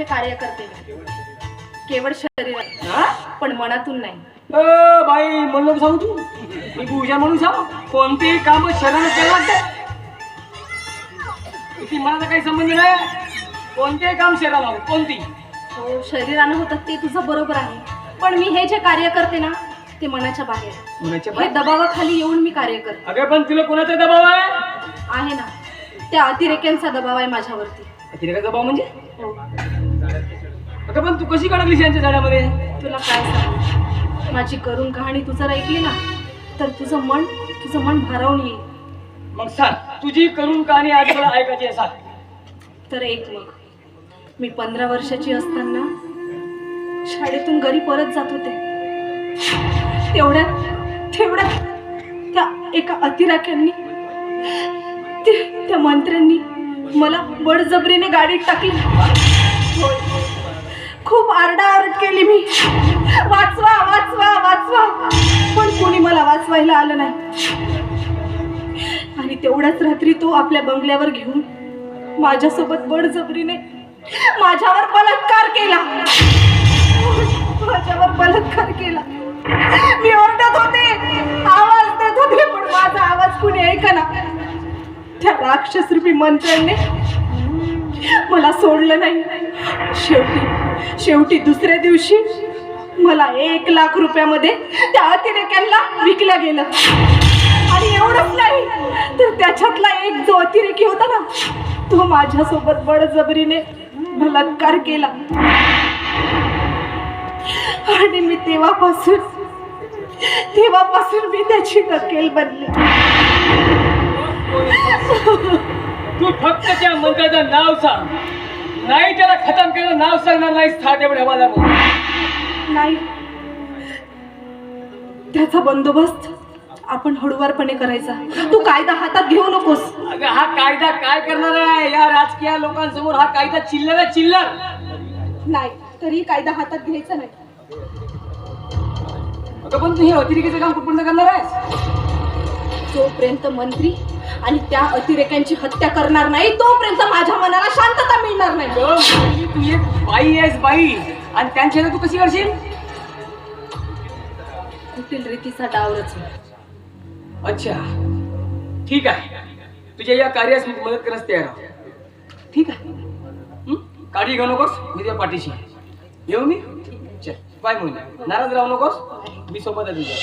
शरीराचे कार्य करते. केवळ शरीरात हा? पण मनातून नाही. अ, बाई म्हणलं सांगू तू. मी पूजा म्हणून सांग. कोणतेही काम शरीरानं केलं लागतं किती मला काही संबंध नाही. कोणतेही काम शरीराला कोणती हो शरीरानं होतात ते तुझं बरोबर आहे. पण मी हे जे कार्य करते ना ते मनाच्या बाहेर. हे? दबावाखाली येऊन मी कार्य करते. अगं पण तुला कोणाचा दबाव आहे? आहे ना. त्या अतिरेक्यांचा दबाव आहे माझ्यावरती. अतिरेका दबाव म्हणजे? हो. अगं पण तू कशी काढलीस यांच्या झाडामध्ये? तुला काय सांगू? माझी करून कहाणी तू जर ऐकली ना तर तुझं मन तुझं मन भारावून येईल. मग सांग तुझी करून कहाणी आज मला ऐकायची आहे सांग. तर एक मग. मी पंधरा वर्षाची असताना शाळेतून घरी परत जात होते. तेवढ्यात तेवढ्यात त्या एका अतिराख्यांनी ते- त्या मंत्र्यांनी मला बळजबरीने गाडीत टाकली. आरडाआरड केली मी. वाचवा वाचवा वाचवा. पण कोणी मला वाचवायला आलं नाही. आणि तेवढ्याच रात्री तो आपल्या बंगल्यावर घेऊन माझ्यासोबत बडजबरीने माझ्यावर बलात्कार केला. माझ्यावर बलात्कार केला. मी ओरडत होते. आवाज देत होते पण माझा आवाज कुणी ऐकना. त्या राक्षसरूपी मंत्र्यांनी मला सोडलं नाही. शेवटी शेवटी दुसऱ्या दिवशी मला एक लाख रुपयामध्ये त्या अतिरेक्यांना विकलं गेलं. आणि एवढंच नाही तर त्याच्यातला एक जो अतिरेकी होता ना तो माझ्यासोबत बडजबरीने बलात्कार केला. आणि मी तेव्हापासून तेव्हापासून मी त्याची नकेल बनले. तू फक्त त्या मंत्र्याचं नाव सांग. नाही त्याला खतम केलं नाव सांगणार नाही एवढ्या मला नाही. त्याचा बंदोबस्त आपण हळूवारपणे करायचा. तू कायदा हातात घेऊ नकोस. अगं हा कायदा काय करणार आहे? या राजकीय लोकांसमोर हा कायदा चिल्लर आहे चिल्लर. नाही तरी कायदा हातात घ्यायचा नाही. अगं पण तू हे अतिरेकीचं काम कुठपर्यंत करणार आहेस? जोपर्यंत मंत्री आणि त्या अतिरेक्यांची हत्या करणार नाही तोपर्यंत माझ्या मनाला शांतता मिळणार नाही. मुलगी, तू एक बाई आहेस बाई. आणि त्यांच्या तू कशी करशील कुटील रीतीचा डाव रचून अच्छा. ठीक आहे. तुझ्या या कार्यास मी मदत करण्यास तयार आहे. ठीक आहे. हं? काळजी घेऊ नकोस मी तुझ्या पाठीशी आहे. येऊ मी? चल. बाय म्हणून नाराज राहू नकोस. मी सोबत आहे तुझ्या.